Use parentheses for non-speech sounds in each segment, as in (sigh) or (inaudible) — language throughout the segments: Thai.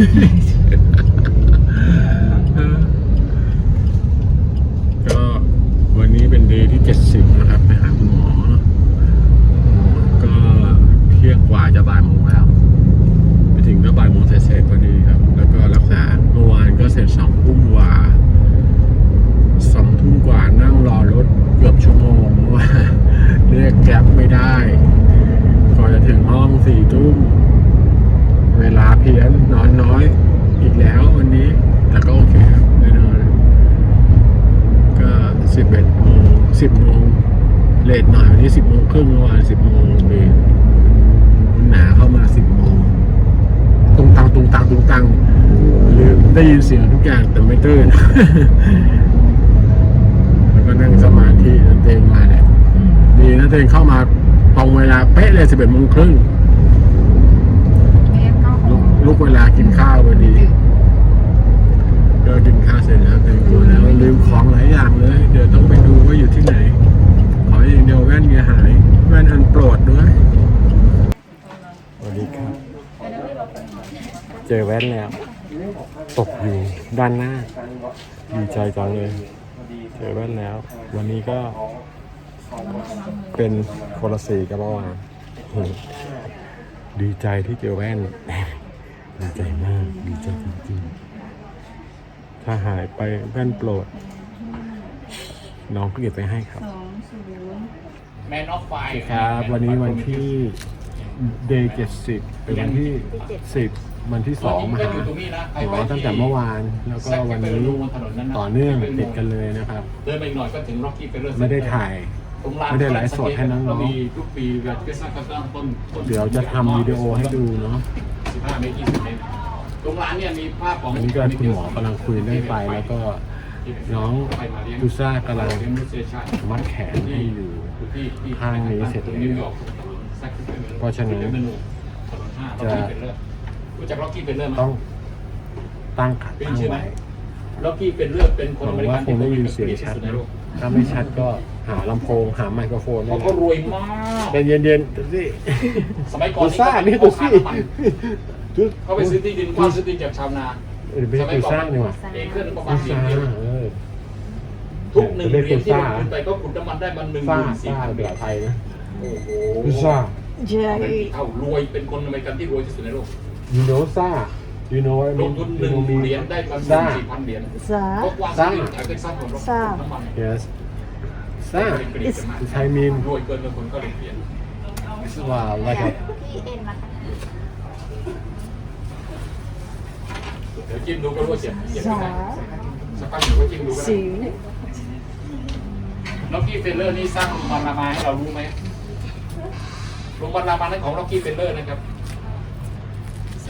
ก็วันนี้เป็นเดย์ที่ 70 นะครับไปหาคุณหมอเนอะก็เที่ยงกว่าจะบ่ายโมงแล้ว ไปถึงก็บ่ายโมงเสร็จพอดีครับ แล้วก็รักษาเมื่อวานก็เสร็จสองทุ่มกว่าสองทุ่มกว่านั่งรอรถเกือบชั่วโมงว่าเรียกแก๊ปไม่ได้ก่อนจะถึงห้องสี่ทุ่ม เวลาเพี้ยนนอนน้อยอีกแล้ววันนี้ แต่ก็โอเคครับแน่นอนก็สิบเอ็ดโมงสิบโมงเลทหน่อยวันนี้สิบโมงครึ่งเมื่อวานสิบโมงดีมันหนาเข้ามาสิบโมงตุงตังตุงตังตุงตังลืมได้ยินเสียงทุกอย่างแต่ไม่ตื่นแล้วก็นั่งสมาธินั่นเองมาเนี่ยดีนะเองเข้ามาตรงเวลาเป๊ะเลยสิบเอ็ดโมงครึ่งุกเวลากินข้าวพอดีก็กินข้าวเสร็จแล้วเต็มตัวแล้วลืมของหลายอย่างเลย เดี๋ยวต้องไปดูว่าอยู่ที่ไหน ขออย่างเดียวแว่นอย่าหาย แว่นอันโปรดด้วยสวัสดีครับ เจอแว่นแล้วตกอยู่ด้านหน้าดีใจจังเลยเจอแว่นแล้ว วันนี้ก็เป็นคนละสีกับเมื่อวานดีใจที่เจอแว่น ดีใจมากดีใจจริงๆ ถ้าหายไปแว่นโปรด น้องก็เก็บไปให้ครับสองศูนย์แมนออฟไฟครับ วันนี้วันที่ day 70เป็นวันที่สิบวันที่สองมาหาหมอตั้งแต่เมื่อวานแล้วก็วันนี้ต่อเนื่องติดกันเลยนะครับเดินไปอีกหน่อยก็ถึงร็อกกี้เฟลเลอร์ไม่ได้ถ่ายไม่ได้ไลฟ์สดให้น้องๆเรามีทุกปีเกิดขึ้นสร้างต้นต้นต้นเดี๋ยวจะทำวิดีโอให้ดูเนาะ 15 เมตร 20 เมตร ตรงร้านเนี่ยมีภาพของอันนี้ก็คุณหมอกำลังคุยเรื่องไฟแล้วก็น้องดูซ่ากำลังเลี้ยงมนุษยชาติมัดแขนให้อยู่ที่ที่ข้างนี้เสร็จแล้วเพราะฉะนั้นจะรู้จักร็อกกี้เป็นเรื่องไหมต้องตั้งขัดตั้งไว้ร็อกกี้เป็นเรื่องเป็นคนหอวัเมงริว่ากันคงได้ยินเสียงชัดนะ ถ้าไม่ชัดก็หาลำโพงหาไมโครโฟนได้เขาเลก็ยรวยมากเย็นเย็นๆดูสิสมัยก่อนดูซ่านี่ดูสิดูเขาไปซื้อที่ดินกว้านซื้อที่จากชาวนา เออไม่ใช่ดูซ่านี่หว่าเอเครื่องประมาดูณสี่ซ่าเดียวเออทุกหนึ่งเหรียญที่มันขึ้นไปก็ขุดน้ำมันได้มันหนึ่งหซ่ามื่นสี่ซ่าพันภาษาไทยนะโอ้โหดูซ่า เจอเป็นเท่ารวยเป็นคนอเมริกันที่รวยที่สุดในโลก you know ซ่า you know ลงทุนหนึ่งเหรียญได้ประมาณซ่าสี่พันเหรียญสาก็กว้างซ่าที่เท็กซัสของเราซ่าน้ำมัน yes ซ่า It's Thai meme รวยเกินบางคนก็เลยเปลี่ยนว้าว like it พี่เอ็นนะคะเดี๋ยวจิ้มดูก็รู้ว่าเสียบเสียบสาไม่ได้สักพักหนึ่งก็จิ้มดูก็ได้สี่ล็อกกี้เฟลเลอร์นี่สร้างโรงพยาบาลรามาให้เรารู้ไหมโรงพยาบาลรามานั้นของล็อกกี้เฟลเลอร์นะครับเพ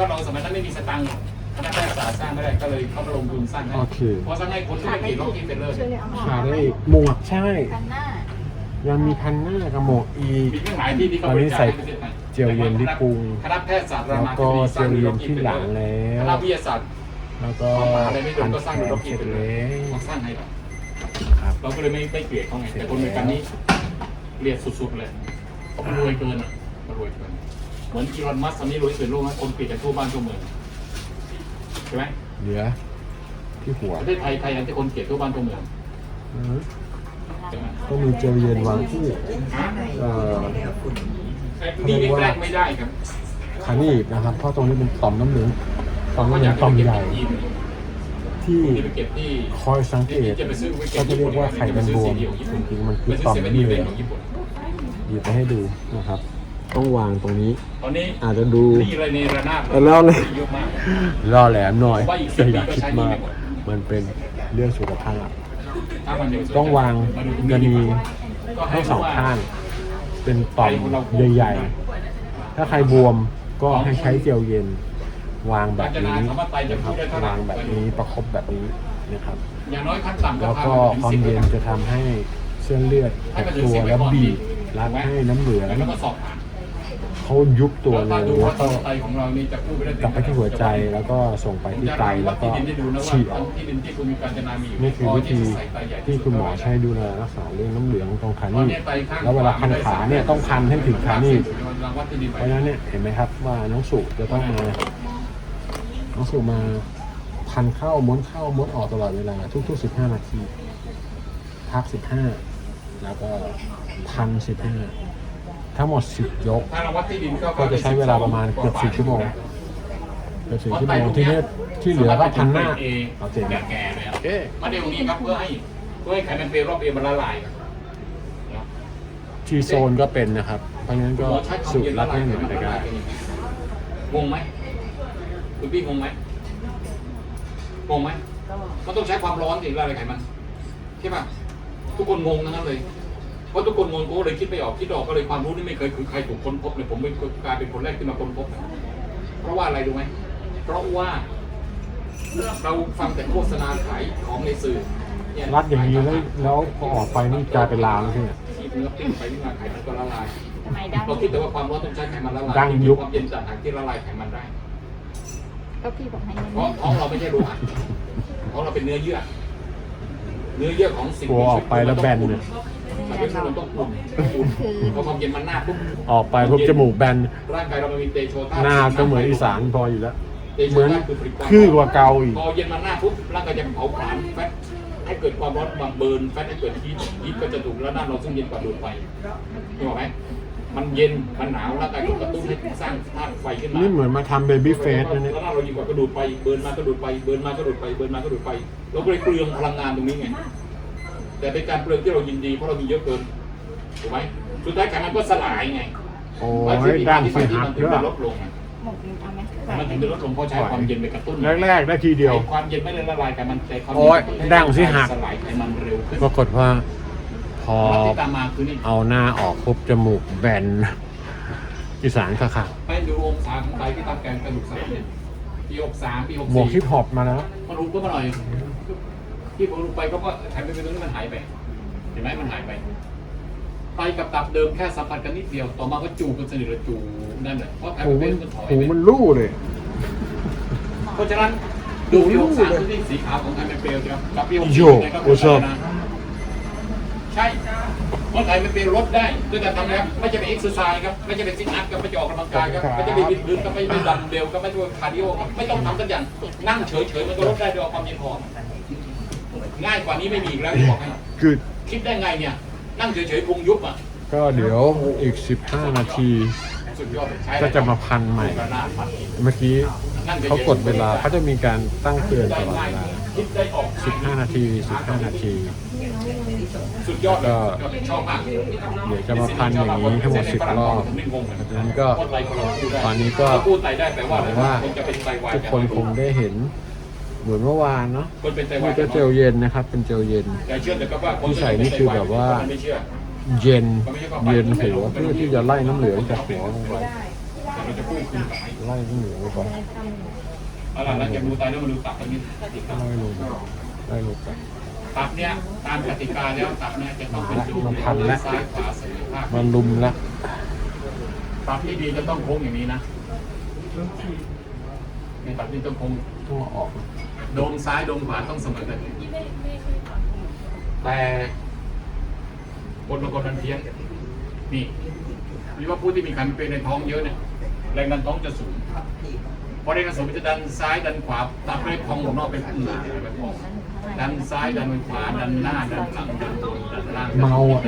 ราะเราสมัยนั้นไม่มีสตังค์คณะแพทยศาสตร์สร้างไม่ได้ก็เลยเขามาลงทุนสร้างให้โอเค เพราะสร้างให้คนที่ไม่เก่งล็อกกี้เฟลเลอร์ช่วยเลยเอาหมขาได้อีกหมวกใช่ คันหน้ายังมีพันหน้ากับหมวกอีก มีทั้งหลายที่ที่เขาตอนบนี้ริจาคใส่ให้ประเทศไทยเจลเย็นที่ปรุง คณะแพทยศาสตร์ราแล้วมาก็ธิบดีสเจร้างลโดยเย็ล็นอกกี้ที่เฟลหเลลัองร์แล้ควณะวิทยาศาสตร์แล้วก็มหาลัยไม่พันก็สร้างโดยล็อกกี้เสร็เฟจลเลอแล้ร์วมาสร้างให้เราครับเราก็เลยไม่ไม่เกลียดเขาไงแต่คนอเมริกันนี่เกลียดสุดๆเลยเขารวยเกินอะเขารวยเกิน เหมือนอีลอนมัสก์ตอนนี้รวยที่สุดในโลกนะคนเกลียดกันทั่วบ้านทั่วเมืองใช่ไหมเหลือที่หัวประเทศไทยใครอันที่คนเกลียดทั่วบ้านทั่วเมืองอือใช่ไหมต้องมีเจลเย็นวางที่เอ่อนี่ไม่แกล้งไม่ได้ครับขาหนีบนะครับ เพราะตรงนี้เป็นต่อมน้ำเหลืองต่อมน้ำเหลืองต่อมใหญ่ที่ที่ไปเก็บที่คอยสังเกตจะไปซื้อไว้ก็จะเรียกว่าไข่เป็นบวมจริงๆมันคือต่อมน้ำเหลืองของญี่ปุ่นหยิบไปให้ดูนะครับ ต้องวางตรงนี้ ตอนนี้อาจจะดูนี่เลยในระนาบแล้วเลยเยอะมาก ล่อแหลมหน่อยผมว่าอีกสิแต่บปีอย่าก็คิดใช้มากไม่หมด มันเป็นเรื่องสุขภาพ ถ้ามันยังต้องวางมาดูจะมีก็ให้ทั้งสองรู้ว่าข้าง เป็นต่อมใหญ่ ๆ ถ้าใครบวมก็ให้ใช้เจลเย็น วางแบบนี้นะครับวางแบบนี้ประคบแบบนี้นะครับ อย่างน้อยขั้นต่ำแล้วก็พความเย็นจะทำให้เส้นเลือดแตกตัวแล้วบีบรัดให้น้ำเหลือง เขายุบตัวแล้วเลถ้ายดูแล้ว่าวก็ไตของเรานี่จะกู้ไปได้ถึงกลับไปที่หัวใจแล้วก็ส่งไปที่ไตแล้วก็ผมจะดูว่าฉีดออกที่ดินที่คุณมีการจนามีอยู่นี่คือวิธีพจะใส่ไตใหญ่ที่คุณหมอใช้ดูแลรักษาเรื่องน้ำเหลืองตรงขานี่แล้วเวลาพันขาเนี่ยต้องพันให้ถึงขานี่วัดที่ดินเพไปราะฉะนั้นเนี่ยเห็นไหมครับว่าน้องสุจะต้องมาน้องสุมาพันเข้าม้วนเข้าม้วนออกตลอดเวลาทุกๆ 15 นาที พัก 15 แล้วก็พัน 15 ทั้งหมด 10 ยก ถ้าเราวัดที่ดินก็จะใช้เวลาประมาณเกือบ4ชั่วโมงเกือบ4ชั่วโมงที่เนี่ยที่เหลือก็พันหน้าเอาเจ็บแก่ๆเลยอะเอ๊ะมาเดี๋ยวนี้ครับเพื่อให้เพื่อให้ไขมันเปรย์รอบเอวมันละลายครับเนาะทีโซนก็เป็นนะครับ เพราะฉะนั้นก็หมอใช้ความสูตเย็รนรัละดลายแน่นไขหน่มัอนยละได้ลายงงไหมคุณพี่งงไหมงงไหมก็มันต้องใช้ความร้อนถึงละลายไขมันใช่ป่ะทุกคนงงทั้งนั้นเลย เพราะทุกคนงงก็เลยคิดไม่ออกคิดออกก็เลยความรู้นี่ไม่เคยคือใครถูกค้นพบเลยผมเป็นคนกลายเป็นคนแรกที่มาค้นพบนะเพราะว่าอะไรรู้ไหมเพราะว่าเราฟังแต่โฆษณาขายของในสื่อเนี่รัดอย่างนี้แล้วแล้วพอออกไปนี่กลายเป็นลามใช่ไหมที่เนื้อปิ้งไปปิ้งมาไขมันก็ละลายทำไมดังเราคิดแต่ว่าความร้อนต้องใช้ไขมันละลายดังยุบความเย็นต่างหากที่ละลายไขมันได้ก็พี่บอกให้เงินเพราะท้องเราไม่ใช่โลหะท้องเราเป็นเนื้อเยื่อ เนื้อเยื่อของสิ่งกลัวออกไปแล้วแบนเนี่ยมันไม่ ใช่มันต้องอุ่นอุ่นพอความเย็นมันหน้าปุ๊บออกไปพบจมูกแบนร่างกายเรามันมีเตโชธาตุหน้าก็เหมือนอีสานพออยู่แล้ว เตโชเหมือนธาตุคือผลิตวามคือกว่าเกาอีกพอเย็นมันหน้าปุ๊บร่างกายจะเผาผลาญแฟตให้เกิดความร้อนบางเบิร์นแฟตให้เกิดฮีทฮีทก็จะถูกแล้วหน้าเราซึ่งเย็นกว่าดูดไฟนี่บอกไหมมันเย็น มันหนาวร่างกายถูกกระตุ้นให้สร้างธาตุไฟขึ้นมา นี่เหมือนมาทำเบบี้เฟสนะเนี่ยแล้วเราดีกว่ากระดูดไป เบิร์นมากระดูดไป เบิร์นมากระดูดไป เบิร์นมากระดูดไป เราก็เลยเปลืองพลังงานตรงนี้ไง แต่เป็นการเปลืองที่เรายินดีเพราะเรามีเยอะเกินถูกไหมสุดท้ายไขมันก็สลายไงโอ้ยดังสิหักมันถึเยงอะจะลดลงอะหมกเอาไหมมันถึงจะลดลงเพราะใช้ความเย็นไปกระตุ้นแรกๆได้ทีเดียวไอ้ความเย็นไม่ได้ละลายไขมันแต่ความโอ้ยดังสิหักสลายไขมันเร็วขึ้นปรากฏว่าพอแล้วที่ตามมาคือนี่เอาหน้าออกปุ๊บจมูกแบนอีสานค่ะค่ะไปดูองศาของไตที่ตับแกนกระดูกสันหลังเนี่ยปีหกสามปีหกหมวกสี่ฮิปฮอปมาแล้วมันรุกก็มาหน่อย ที่ผมลงไปก็ว่าไขมันเป็นตรงนี้มันหายไป เห็นไหมมันหายไป ไตกับตับเดิมแค่สัมผัสกันนิดเดียว ต่อมาก็จูบกันสนิทเลยจูบนั่นแหละเพราะไขหูมันมัเป็นนมันถอยหูไปมันลู่เลย เพราะฉะนั้นดูปีหกสามที่สีขาวของไขมันเปลวใช่ไหมกับปีหกโยสี่นะครับโอ้ชอบใช่เพราะไขมันเปลวลดได้ด้วยการทำอะไรครับไม่ใช่เป็นเอ็กซ์ไซส์ครับไม่ใช่เป็นซิทอัพครับไม่ใช่ออกกำลังกายครับไม่ใช่เป็นวิดพื้นครับไม่ใช่เป็นดัมเบลครับไม่ใช่เป็นคาร์ดิโอครับไม่ต้องทำสักอย่างนั่งเฉยๆมันก็ลดได้ด้วยเอาความเย็นพอ ง่ายกว่านี้ไม่มีอีกแล้วที่บอกให้คือคิดได้ไงเนี่ย นั่งเฉยๆพุงยุบอะก็เดี๋ยวอีก 15 นาที สุดยอดเลยใช้ก็จะมาพันใหม่ระนาดมัดอีกเมื่อกี้นั่งฉยๆเขากดเวลาเขาจะมีการตั้งเตือนตลอดได้เวลาคิดได้ออก15 นาที 15 นาที สุดยอดเลยก็ สุดยอดเลยชอบมากเดี๋ยวจะมาพันอย่างนี้ทั้งหมด 10 รอบเพราะฉะนั้นก็ตอนนี้ก็พูดไตได้แปลว่าอะไรว่าคนจะเป็นไตวายทุกคนคงได้เห็น เหมือนเมื่อวานเนาะคนเป็นไตวานี่ยก็เจลเย็นนะครับ เป็นเจลเย็น แต่เชื่อแต่ก็ว่าคนที่ใส่นี่คือแบบว่า ไม่เชื่อเย็นเย็นหัวเพื่อที่จะไล่น้ำเหลืองจากหัวลงไปแต่เราจะพูดคืนไตไล่น้ำเหลืองลงไปเอาล่ะเราจะดูไตแล้วมาดูตับตรงนี้ไล่ลงไปไล่ลงไปตับเนี่ยตามกติกาแล้วตับเนี่ยจะต้องเป็นจุดมันพันแล้วซ้ายขวาเสมอภาคมันลุมแล้วตับที่ดีจะต้องโค้งอย่างนี้นะในตับที่ต้องโค้งต้องเอาออก โดมซ้ายโดมขวาต้องเสมอกัน แต่คนบางคนมันเพี้ยนนี่มีว่าผู้ที่มีไขมันเป็นในท้องเยอะเนี่ยแรงดันท้องจะสูงพอแรงดันสูงมันจะดันซ้ายดันขวาตับเลยพองหมดนอกเป็นหนาไปพองดันซ้ายดันขวาดันหน้าดันหลังดันบนดันล่างเมาอะ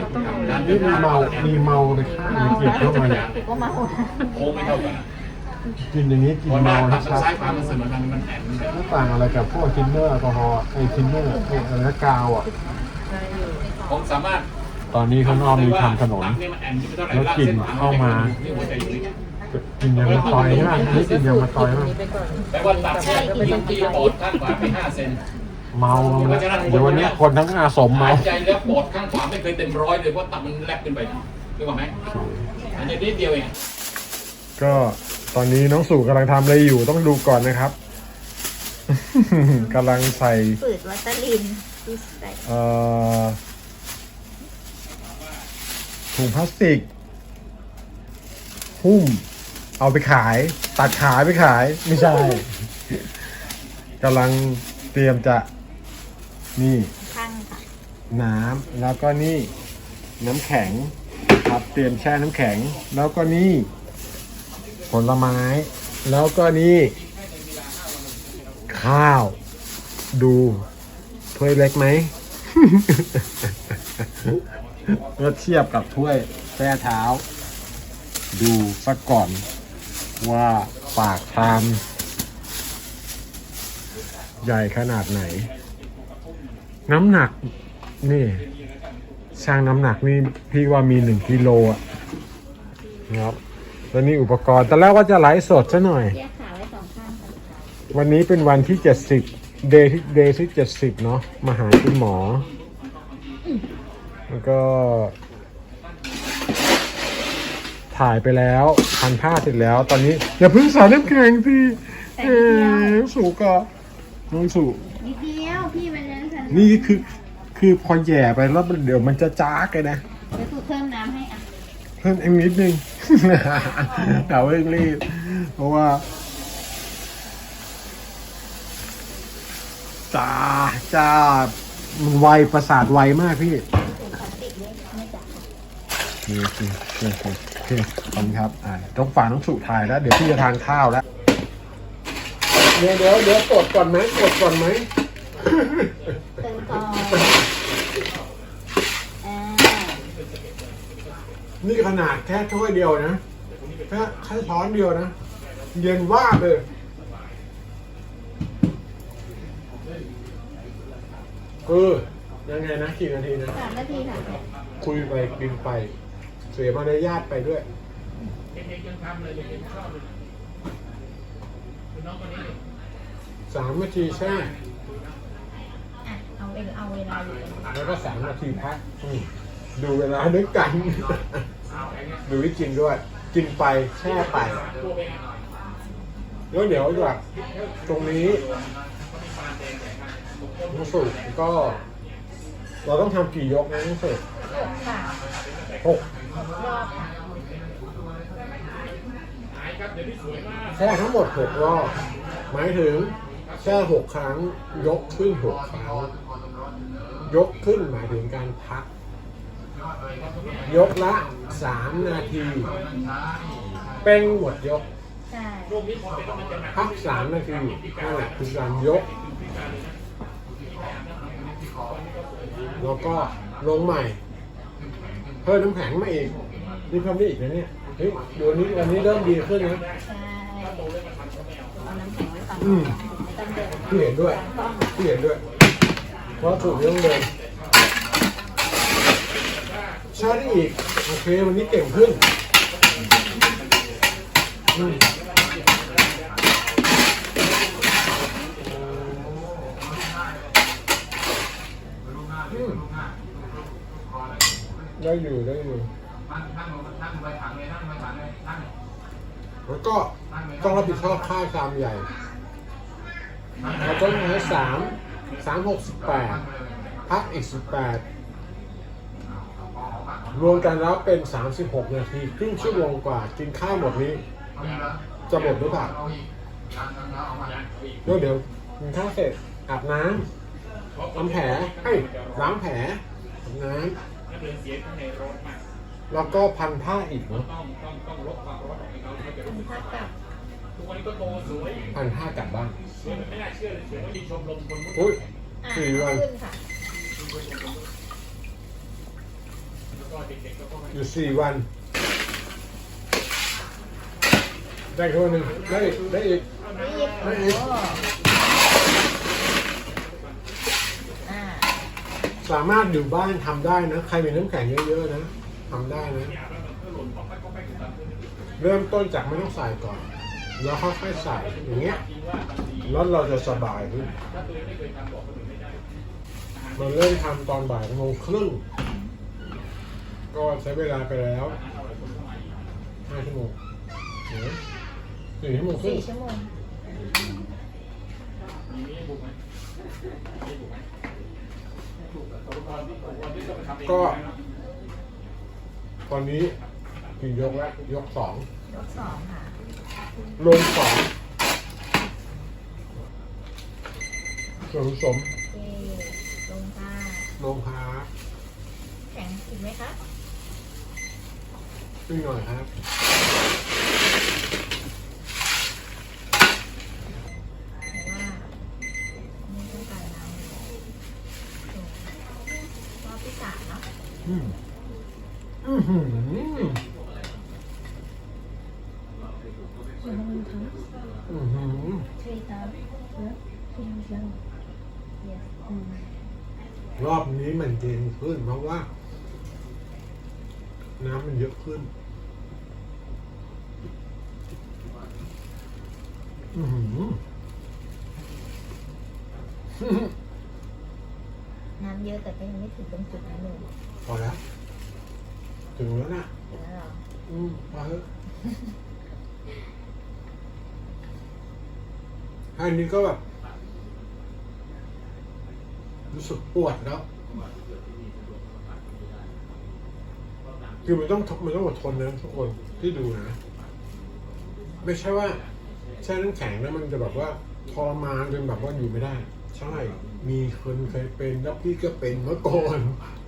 ดันนี่มีเมา มีเมาเลยข้างเกียบเข้ามาเนี่ยก็เมาโค้งไม่เท่ากันอะ กินอย่างนี้กินพอหน้าเมาตันะบครับซ้ายขวามันเสมอกันมันแอนมันแบบไม่ต่างอะไรกับพวกทินเนอร์แอลกอฮอล์ไอ้ทินเนอร์ไอ้อะไรนะกาวอะ ผมสามารถตอนนี้ข้างนอกมีทำถนนตับเยมันแอนที่ไม่เท่าไหร่แล้วกลิ่นเข้ามาที่หัวใจอยู่นี่กินยามาตอยใช่ไหมนี่กินยามาตอยใช่ไหมแต่ว่าตับเนี่ยอยู่ที่ปอดข้างขวาไปห้าเซนเมาแล้วเดี๋ยววันนี้คนทั้งอาสมหาเมายใจแล้วปอดข้างขวาไม่เคยเต็มร้อยเลยเพราะตับมันแลบขึ้นไปรู้ป่ะไหมอันนี้นิดเดียวเองก็ ตอนนี้น้องสู่กำลังทำอะไรอยู่ต้องดูก่อนนะครับ กำลังใส่ฝืดวัตลินที่ใส่เอ่อถุงพลาสติก หุ้ม เอาไปขาย ตัดขายไปขาย ไม่ใช่ กำลังเตรียมจะ นี่ ข้างค่ะน้ำแล้วก็นี่น้ำแข็งครับเตรียมแช่น้ำแข็ง แล้วก็นี่ ผลไม้ แล้วก็นี่ ข้าว ดูถ้วยเล็กไหมเมื่อเทียบกับถ้วยแช่เท้า ดูสักก่อนว่าปากทามใหญ่ขนาดไหน น้ำหนักนี่ช่างน้ำหนักนี่พี่ว่ามีหนึ่งกิโลอะนะครับ วนี่อุปกรณ์ตอนแรกว่าจะไลฟ์สดซะหน่อย แยกขาไว้สองข้างค่ะวันนี้เป็นวันที่เจ็ดสิบเดย์ที่เดย์ที่เจ็ดสิบเนาะมาหาคุณหมอ แล้วก็ ถ่ายไปแล้วพันผ้าเสร็จแล้ว ตอนนี้อย่าเพิ่งใส่น้ำแข็งสิเออสูก็น้องสูนิดเดียวพี่มันยังทันนี่คือคือพอแย่ไปแล้วมันเดี๋ยวมันจะจ้ากเลยนะ เดี๋ยวสูเพิ่มน้ำให้อะ เพิ่มเองนิดนึง แต่ว่าเร่งรีบ เพราะว่าจ้าจ้ามันไวประสาทไวมากพี่สูพลาสติกด้วยไม่จับโอเคโอเคโอเคขอบคุณครับอ่าต้องฝากน้องสุถ่ายแล้ว เดี๋ยวพี่จะทานข้าวแล้ว เดี๋ยวเดี๋ยวเดี๋ยวกดก่อนไหมกดก่อนไหมเติมก่อนอ่า นี่ขนาดแค่ถ้วยเดียวนะแค่แค่ช้อนเดียวนะ เย็นว่าบเลยเออยังไงนะกี่นาทีนะ สามนาทีค่ะคุยไปกินไป เสียมารยาทไปด้วย สามนาทีใช่ไหมอะ เอาเวลาเอาเวลาอยู่ แล้วก็สามนาทีพักอืม ดูเวลาด้วยกัน ดูวิกินด้วย กินไปแช่ไป แล้วเดี๋ยวจากตรงนี้น้องสุก็ เราต้องทำกี่ยกนะน้องสุค่ะหกรอบค่ะแช่ทั้งหมดหกรอบหมายถึงแช่หกครั้ง ยกขึ้นหกครั้ง ยกขึ้นหมายถึงการพัก ยกละสามนาที เป็นหมดยก ใช่พักสามนาทีนั่นแหละคือการยก แล้วก็ลงใหม่ เพิ่มน้ำแข็งมาอีก นี่เพิ่มได้อีกนะเนี่ยเฮ้ยเดี๋ยวนี้วันนี้เริ่มดีขึ้นนะใช่เอาน้ำแข็งไว้ก่อนอืมไม่ต้องเดิน พี่เห็นด้วยพี่เห็นด้วย เพราะถูกเรื่องเดิน ใช้ได้อีก โอเค วันนี้เก่งขึ้นอืมอืมได้อยู่ได้อยู่ แล้วก็ต้องรับผิดชอบค่าชามใหญ่เราต้นไม้สามสามหกสิบแปดพักอีกสิบแปด รวมกันแล้วเป็นสามสิบหกนาทีครึ่งชั่วโมงกว่ากินข้าวหมดนี้ จะหมดหรือเปล่าแล้วเดี๋ยวกินข้าวเสร็จอาบน้ำทำแผลเอ้ยล้างแผลอาบน้ำแล้วก็พันผ้าอีกเนาะคุณพักกับพันผ้ากลับบ้านไม่น่าเชื่อเลยเสียงว่าดีชมลมคนมุด อุ้ย อะ สี่วัน ขึ้นค่ะ แล้ว ก็เด็กๆก็ต้องอยู่สี่วัน ได้คนหนึ่งได้ได้อีกนี่โอ้อ่าสามารถอยู่บ้านทำได้นะ ใครมีน้ำแข็งเยอะๆนะทำได้นะ เริ่มต้นจากไม่ต้องใส่ก่อน แล้วค่อยๆใส่อย่างเงี้ยแล้วเราจะสบายขึ้นมันเริ่มทำตอนบ่ายโมงครึ่ง ก็ใช้เวลาไปแล้วห้าชั่วโมงเห็นไหมสี่ชั่วโมงครึ่สี่งชั่วโมงก็ ตอนนี้กี่ยกแล้ว ยกสองยกสองค่ะลงสองส่วนผสมโอเคลงค่ะลงพาแข็งอีกไหมคะ ขึ้นหน่อยครับแต่ว่าไม่ต้องการน้ำรอบที่สามเนาะอืมอือหือยังไม่ทอือหือำใช่ตามเยอะขึ้นเยอะ yes อืมรอบนี้มันเย็นขึ้นเพราะว่า น้ำมันเยอะขึ้น อือหือน้ำเยอะแต่ก็ยังไม่ถึงตรงจุดนั้นเลยพอแล้วถึงแล้วนะเดี๋ยวเราอืมพอเถอะอันนี้ก็แบบรู้สึกปวดแล้ว คือมันต้องมันต้องอดทนนะทุกคนที่ดูนะ ไม่ใช่ว่า แช่น้ำแข็งแล้วมันจะแบบว่าทรมานจนแบบว่าอยู่ไม่ได้ ใช่ มีคนเคยเป็นแล้วพี่ก็เป็นเมื่อก่อน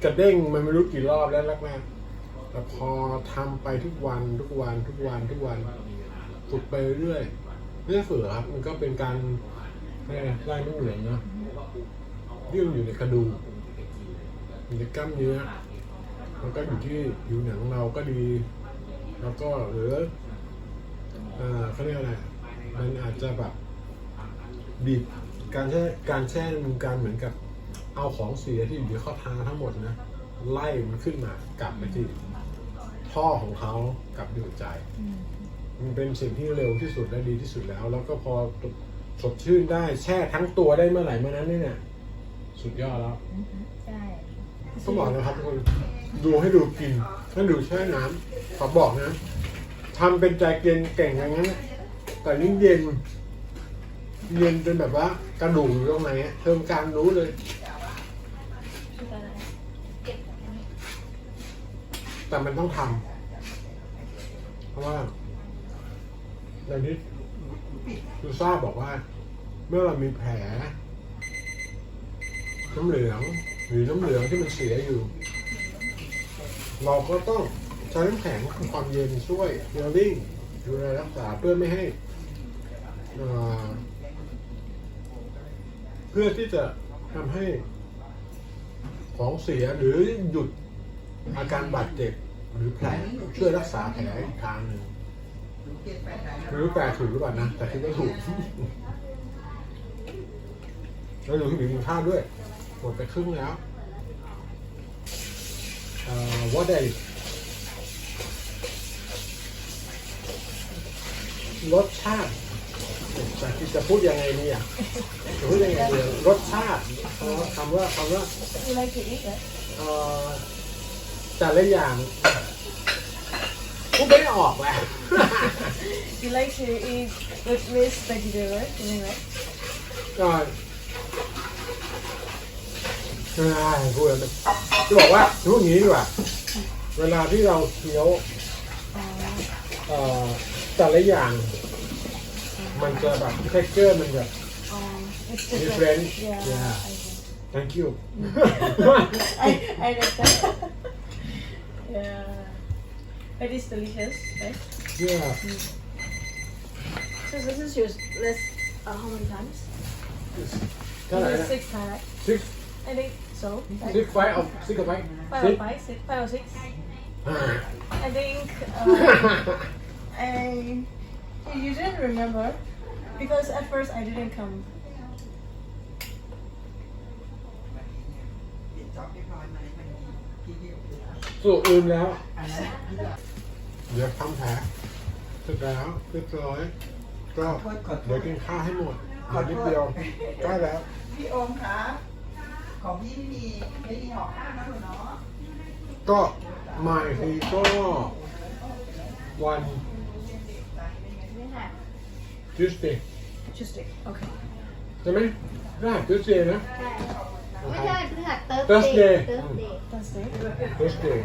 กระเด้งมันไม่รู้กี่รอบแล้วแรกๆแต่พอทำไปทุกวันทุกวันทุกวันทุกวันฝึกไปเรื่อยไม่ใช่ฝึกหรอกครับ มันก็เป็นการอะไรนะไล่ไม่เหมือนเนาะที่มันอยู่ในกระดูกอยู่ในกล้ามเนื้อมันก็อยู่ที่ผิวหนังเราก็ดี แล้วก็หรือเอ่อเขาเรียกอะไร มันอาจจะแบบบีบการแช่การแช่มันการเหมือนกับเอาของเสียที่อยู่ในข้อเท้าทั้งหมดนะไล่มันขึ้นมากลับไปที่ท่อของเขากลับไปหัวใจอืมมันเป็นสิ่งที่เร็วที่สุดและดีที่สุดแล้ว แล้วก็พอสดชื่นได้แช่ทั้งตัวได้เมื่อไหร่เมื่อนั้นเนี่ยสุดยอดแล้วอือฮึใช่ต้องบอกนะครับทุกคนดูให้ดูกินให้ดูแช่น้ำขอบอกนะทำเป็นใจเย็นเก่งอย่างนั้นนะ แต่ยิ่งเย็น เย็นจนแบบว่ากระดูกอยู่ตรงไหนอะเทิมการรู้เลย แต่มันต้องทำเพราะว่าอย่างที่คุณทราบอกว่า เมื่อเรามีแผล น้ำเหลืองหรือน้ำเหลืองที่มันเสียอยู่ เราก็ต้องใช้น้ำแข็งความเย็นช่วยเฮลลิ่งดูแลรักษาเพื่อไม่ให้ เพื่อที่จะทำให้ของเสียหรือหยุดอาการบาดเจ็บหรือแผลช่วยรักษาแผลอีกทางหนึ่งไม่รู้แปลถูกหรือเปล่านะ แต่คิดว่าถูก แล้วดูที่มีค่าด้วย หมดไปครึ่งแล้วเอ่อ what day รสชาติ แต่ที่จะพูดยังไงดีอะจะพูดยังไงดีรสชาติเอ่อคำว่าคำว่า you like to eat it เอ่อแต่ละอย่างพูดไม่ออกว่ะ you like to eat with with vegetable something like ก็ใช่พูดแล้วจะบอกว่าพูดอย่างนี้ดีกว่า เวลาที่เราเคี้ยวอ๋อเอ่อแต่ละอย่าง มันจะแบบ texture มันแบบ อ๋อ it's Different. yeah, Yeah. I see. thank you (laughs) I I like that (laughs) yeah it is delicious right yeah so this is your list uh, how many times เท่าไหร่ This นะ is six times right? six I think so right? six five of six of five five six or five six five or six อ่า I think (laughs) uh, I you didn't remember because at first I didn't come สูตรอื่นแล้วเดี๋ยวทำแผลเสร็จแล้วเรียบร้อยก็เดี๋ยวกินข้าวให้หมดเดี๋ยวนิดเดียวใกล้แล้ว พี่โอมคะของพี่ไม่มีไม่มีหอกข้างนะหนูเนาะก็มาอีกทีก็วัน Tuesday Tuesday okay ใช่ไหมได้ Tuesday นะใช่โอไม่เคใช่พฤหัส Thursday Thursday Thursday Tuesday